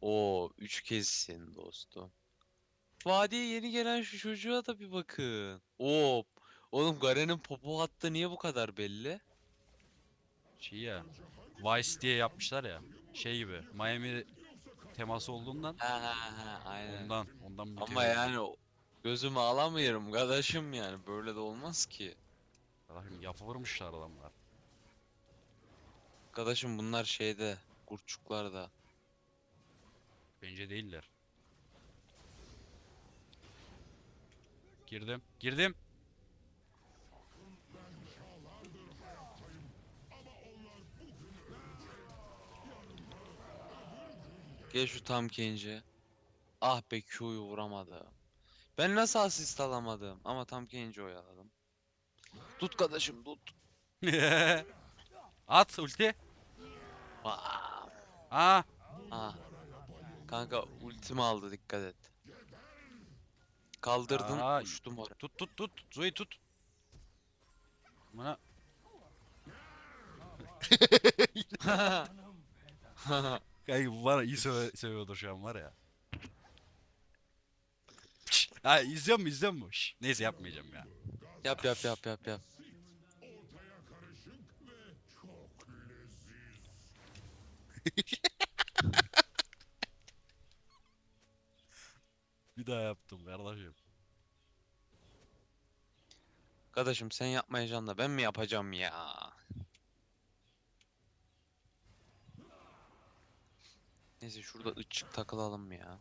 Oo, üç kezdin dostum. Vadiye yeni gelen şu çocuğa da bir bakın. Oo, oğlum Garen'in popo hattı niye bu kadar belli? Şey ya. Vice diye yapmışlar ya. Şey gibi. Miami teması olduğundan Ha ha ha aynen. ondan ondan Ama mütevellit. yani o- gözümü alamıyorum kardeşim yani böyle de olmaz ki. Arkadaşım yapıvırmışlar adamlar. Arkadaşım bunlar şeyde, kurtçuklarda. Bence değiller. Girdim. Girdim. Gel şu tam Kenji. Ah be Q'yu vuramadım. Ben nasıl asist alamadım? Ama tam Kenji oyaladım. Tut kardeşim tut. At ulti. Aa, Aa. ah. Kanka ultimi aldı dikkat et. Kaldırdın Aa, uçtum oraya. Tut tut tut. Zoe tut. Bana Kanka bu bana iyi söve, seviyordur şu an var ya. Şşş, Ha izliyor mu izliyor mu? Şşş, neyse yapmayacağım ya. yap yap yap yap yap. Bir daha yaptım kardeşim. Kardeşim sen yapmayacaksın da ben mi yapacağım ya? Neyse şurada ıçık takılalım ya.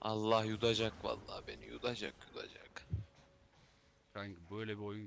Allah yudacak vallahi beni yudacak yudacak. Kanka böyle bir oyun